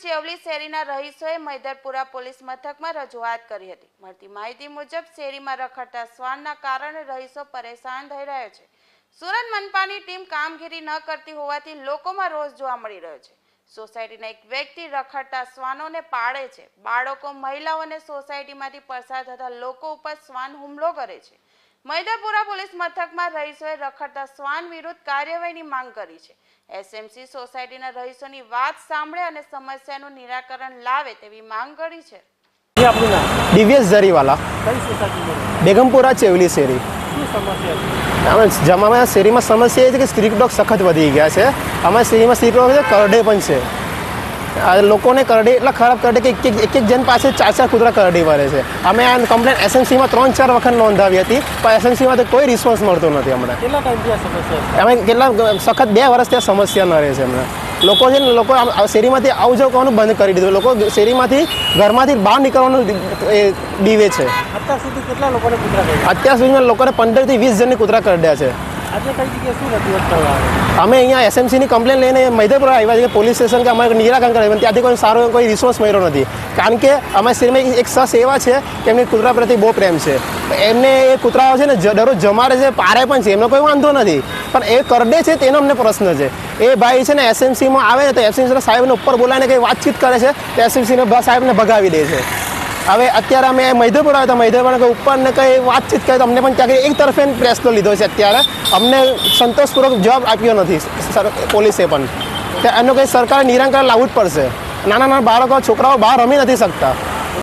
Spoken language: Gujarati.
શેરીના રહીશોએ મૈદરપુરા પોલીસ મથકમાં રજૂઆત કરી હતી. મળતી માહિતી મુજબ, શેરીમાં રખડતા શ્વાનના કારણે રહીશો પરેશાન થઈ રહ્યો છે. સુરત મનપાની ટીમ કામગીરી ન કરતી હોવાથી લોકોમાં રોષ જોવા મળી રહ્યો છે. સોસાયટીના એક વ્યક્તિ રખડતા શ્વાનોને પાળે છે. બાળકો મહિલાઓને સોસાયટીમાંથી પસાર થતા લોકો ઉપર શ્વાન હુમલો કરે છે. મૈદાપુરા પોલીસ મથકમાં રહીશોએ રખડતા શ્વાન વિરુદ્ધ કાર્યવાહીની માંગ કરી છે. એસએમસી સોસાયટીના રહીશોની વાત સાંભળે અને સમસ્યાનું નિરાકરણ લાવે તેવી માંગ કરી છે. એ આપણું નામ? દિવ્યેશ જરીવાલા બેગમપુરા ચેવલી શેરી. શું સમસ્યા છે? અમે જમામાં શેરીમાં સમસ્યા એ છે કે સ્ટ્રીટ ડોગ સખત વધી ગયા છે. અમારા શેરીમાં સ્ટ્રીટ ડોગ છે કરડે પણ છે. લોકોને કરડી એટલા ખરાબ કરડે કે એક એક એક જણ પાસે ચાર ચાર કૂતરા કરડી વળે છે. અમે આ કમ્પ્લેન એસએમસીમાં ત્રણ ચાર વખત નોંધાવી હતી પણ એસએમસીમાં કોઈ રિસ્પોન્સ મળતો નથી હમણાં છે? અમે કેટલા સખત બે વર્ષ ત્યાં સમસ્યા ન રહે છે હમણાં લોકો છે ને લોકો શેરીમાંથી આવ જાવ કરવાનું બંધ કરી દીધું. લોકો શેરીમાંથી ઘરમાંથી બહાર નીકળવાનું એ દીવે છે. અત્યાર સુધી કેટલા લોકોને કૂતરા અત્યાર સુધીમાં લોકોને પંદરથી વીસ જણની કૂતરા કરડ્યા છે. અમે અહીંયા એસએમસીની કમ્પ્લેન લઈને મૈદરપુરા આવ્યા છે પોલીસ સ્ટેશન કે અમારે નિરાકરણ કરે ત્યાંથી કોઈ સારો કોઈ રિસ્પોન્સ મળ્યો નથી. કારણ કે અમારી શહેરમાં એક સસ એવા છે કે એમને કૂતરા પ્રત્યે બહુ પ્રેમ છે. એમને એ કૂતરાઓ છે ને દરરોજ જમાડે છે પારે પણ છે, એમનો કોઈ વાંધો નથી. પણ એ કરડે છે તેનો અમને પ્રશ્ન છે. એ ભાઈ છે ને એસએમસીમાં આવે ને તો એસએમસીના સાહેબને ઉપર બોલાવીને કંઈ વાતચીત કરે છે, તો એસએમસીને સાહેબને ભગાવી દે છે. હવે અત્યારે અમે મૈદરપુર આવ્યા હતા. મૈદરપુર કંઈ ઉપર ને કંઈ વાતચીત કરી અમને પણ ત્યાં એક તરફે પ્રેસનો લીધો છે અત્યારે. અમને સંતોષપૂર્વક જવાબ આપ્યો નથી પોલીસે પણ. એનો કંઈ સરકારે નિરાકરણ લાવવું જ પડશે. નાના નાના બાળકો, છોકરાઓ બહાર રમી નથી શકતા.